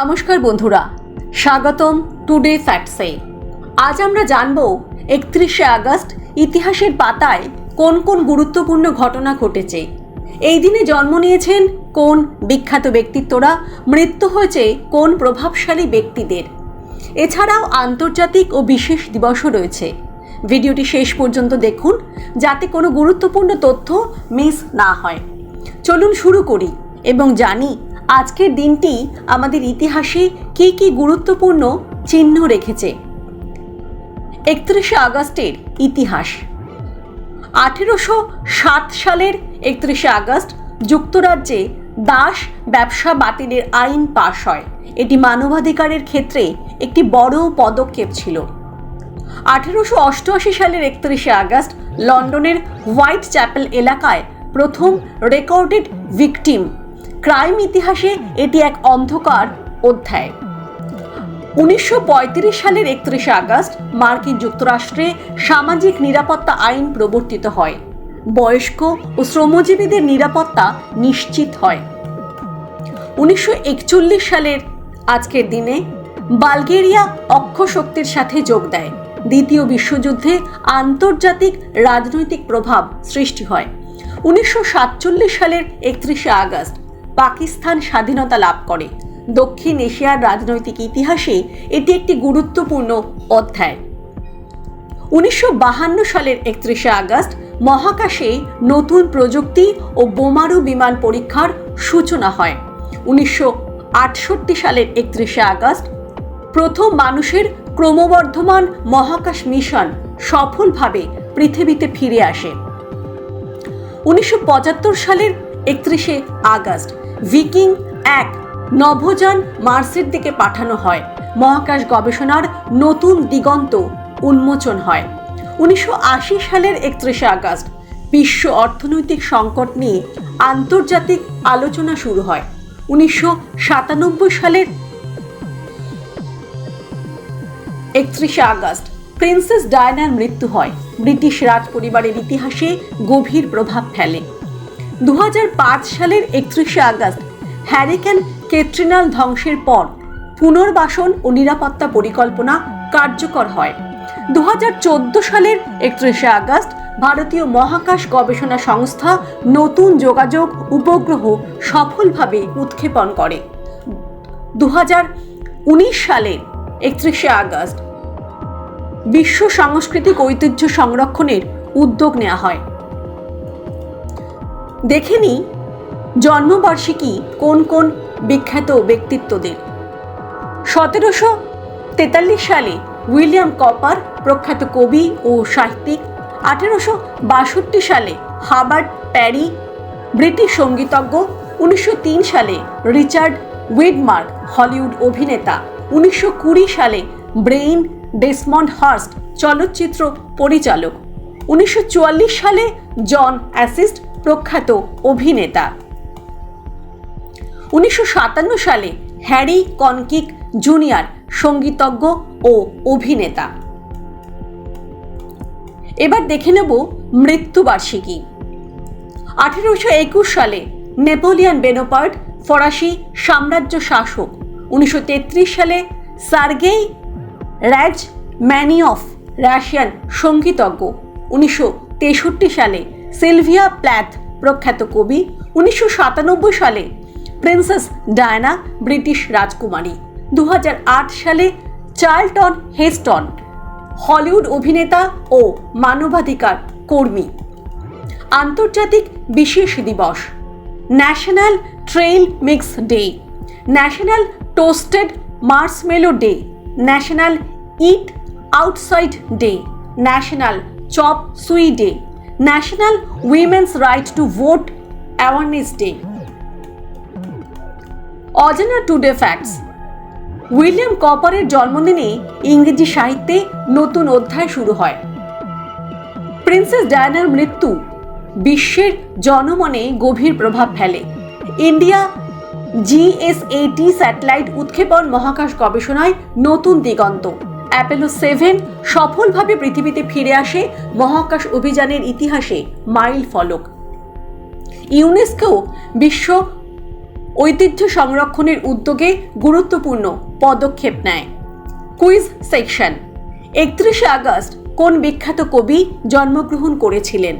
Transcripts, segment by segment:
নমস্কার বন্ধুরা, স্বাগতম টুডে ফ্যাক্টসে আজ আমরা জানব একত্রিশে আগস্ট ইতিহাসের পাতায় কোন কোন গুরুত্বপূর্ণ ঘটনা ঘটেছে। এই দিনে জন্ম নিয়েছেন কোন বিখ্যাত ব্যক্তিত্বরা, মৃত্যু হয়েছে কোন প্রভাবশালী ব্যক্তিদের। এছাড়াও আন্তর্জাতিক ও বিশেষ দিবসও রয়েছে। ভিডিওটি শেষ পর্যন্ত দেখুন, যাতে কোনো গুরুত্বপূর্ণ তথ্য মিস না হয়। চলুন শুরু করি এবং জানি আজকের দিনটি আমাদের ইতিহাসে কী কী গুরুত্বপূর্ণ চিহ্ন রেখেছে? একত্রিশে আগস্টের ইতিহাস। আঠেরোশো সাত সালের একত্রিশে আগস্ট যুক্তরাজ্যে দাস ব্যবসা বাতিলের আইন পাশ হয়। এটি মানবাধিকারের ক্ষেত্রে একটি বড় পদক্ষেপ ছিল। আঠেরোশো অষ্টআশি সালের একত্রিশে আগস্ট লন্ডনের হোয়াইট চ্যাপেল এলাকায় প্রথম রেকর্ডেড ভিকটিম ক্রাইম ইতিহাসে এটি এক অন্ধকার অধ্যায়। উনিশশো পঁয়ত্রিশ সালের একত্রিশে আগস্ট মার্কিন যুক্তরাষ্ট্রে সামাজিক নিরাপত্তা আইন প্রবর্তিত হয়। বয়স্ক ও শ্রমজীবীদের নিরাপত্তা নিশ্চিত হয়। উনিশশো একচল্লিশ সালের আজকের দিনে বালগেরিয়া অক্ষ শক্তির সাথে যোগ দেয়। দ্বিতীয় বিশ্বযুদ্ধে আন্তর্জাতিক রাজনৈতিক প্রভাব সৃষ্টি হয়। উনিশশো সাতচল্লিশ সালের একত্রিশে আগস্ট পাকিস্তান স্বাধীনতা লাভ করে। দক্ষিণ এশিয়ার রাজনৈতিক ইতিহাসে এটি একটি গুরুত্বপূর্ণ অধ্যায়। উনিশশো সালের একত্রিশে আগস্ট মহাকাশে নতুন প্রযুক্তি ও বোমারু বিমান পরীক্ষার সূচনা হয়। উনিশশো আটষট্টি সালের একত্রিশে আগস্ট প্রথম মানুষের ক্রমবর্ধমান মহাকাশ মিশন সফলভাবে পৃথিবীতে ফিরে আসে। উনিশশো পঁচাত্তর সালের একত্রিশে আগস্ট। ভিকিং এক নভোযান মার্সের দিকে পাঠানো হয়। মহাকাশ গবেষণার নতুন দিগন্ত উন্মোচন হয়। উনিশশো সালের একত্রিশে আগস্ট বিশ্ব অর্থনৈতিক সংকট নিয়ে আন্তর্জাতিক আলোচনা শুরু হয়। উনিশশো সাতানব্বই সালের একত্রিশে আগস্ট প্রিন্সেস ডায়নার মৃত্যু হয়। ব্রিটিশ রাজ পরিবারের ইতিহাসে গভীর প্রভাব ফেলে। দু হাজার পাঁচ সালের একত্রিশে আগস্ট, হ্যারিকেন কেট্রিনাল ধ্বংসের পর পুনর্বাসন ও নিরাপত্তা পরিকল্পনা কার্যকর হয়। দু হাজার চোদ্দ সালের একত্রিশে আগস্ট, ভারতীয় মহাকাশ গবেষণা সংস্থা নতুন যোগাযোগ উপগ্রহ সফলভাবে উৎক্ষেপণ করে। দু সালের একত্রিশে আগস্ট, বিশ্ব সাংস্কৃতিক ঐতিহ্য সংরক্ষণের উদ্যোগ নেওয়া হয়। দেখে নি জন্মবার্ষিকী কোন কোন বিখ্যাত ব্যক্তিত্বদের। সতেরোশো তেতাল্লিশ সালে উইলিয়াম কপার প্রখ্যাত কবি ও সাহিত্যিক, আঠেরোশো বাষট্টি সালে হাবার্ট প্যারি, ব্রিটিশ সঙ্গীতজ্ঞ, উনিশশো তিন সালে রিচার্ড উইডমার্ক হলিউড অভিনেতা, উনিশশো কুড়ি সালে ব্রেইন ডেসমন্ড হার্স্ট চলচ্চিত্র পরিচালক, উনিশশো চুয়াল্লিশ সালে জন অ্যাসিস্ট প্রখ্যাত অভিনেতা। উনিশশো সাতান্ন সালে হ্যারি কনকিক জুনিয়র সঙ্গীতজ্ঞ ও অভিনেতা। এবার দেখে নেব মৃত্যুবার্ষিকী। আঠেরোশো একুশ সালে নেপোলিয়ান বেনোপার্ট, ফরাসি সাম্রাজ্য শাসক। উনিশশো তেত্রিশ সালে সার্গেই র্যাজ ম্যানিয়ফ রাশিয়ান সঙ্গীতজ্ঞ। উনিশশো তেষট্টি সালে সিলভিয়া প্ল্যাথ, প্রখ্যাত কবি, উনিশশো সাতানব্বই সালে প্রিন্সেস ডায়না, ব্রিটিশ রাজকুমারী। দু হাজার আট সালে চার্লটন হেস্টন, হলিউড অভিনেতা ও মানবাধিকার কর্মী। আন্তর্জাতিক বিশেষ দিবস, national trail mix day, national toasted marshmallow day, national eat outside day, national chop suey day. National women's right to vote awareness day অজানা টুডে ফ্যাক্টস। উইলিয়াম কপারের জন্মদিনে ইংরেজি সাহিত্যে নতুন অধ্যায় শুরু হয়। প্রিন্সেস ডায়ানার মৃত্যু বিশ্বের জনমনে গভীর প্রভাব ফেলে। ইন্ডিয়া জিএসএটি স্যাটেলাইট উৎক্ষেপণ মহাকাশ গবেষণায় নতুন দিগন্ত। অ্যাপেলো সেভেন সফলভাবে পৃথিবীতে ফিরে আসে মহাকাশ অভিযানের ইতিহাসে মাইল ফলক। ইউনেস্কো বিশ্ব ঐতিহ্য সংরক্ষণের উদ্যোগে গুরুত্বপূর্ণ পদক্ষেপ নেয়। কুইজ সেকশন, একত্রিশে আগস্ট কোন বিখ্যাত কবি জন্মগ্রহণ করেছিলেন?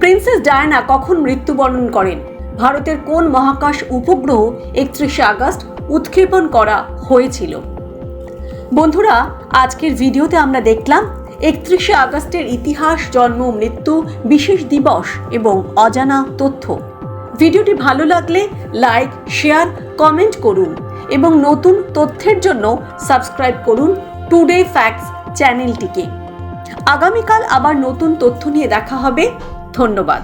প্রিন্সেস ডায়ানা কখন মৃত্যুবরণ করেন? ভারতের কোন মহাকাশ উপগ্রহ একত্রিশে আগস্ট উৎক্ষেপণ করা হয়েছিল? বন্ধুরা, আজকের ভিডিওতে আমরা দেখলাম একত্রিশে আগস্টের ইতিহাস, জন্ম, মৃত্যু, বিশেষ দিবস এবং অজানা তথ্য। ভিডিওটি ভালো লাগলে লাইক, শেয়ার, কমেন্ট করুন এবং নতুন তথ্যের জন্য সাবস্ক্রাইব করুন টুডে ফ্যাক্টস চ্যানেলটিকে। আগামীকাল আবার নতুন তথ্য নিয়ে দেখা হবে। ধন্যবাদ।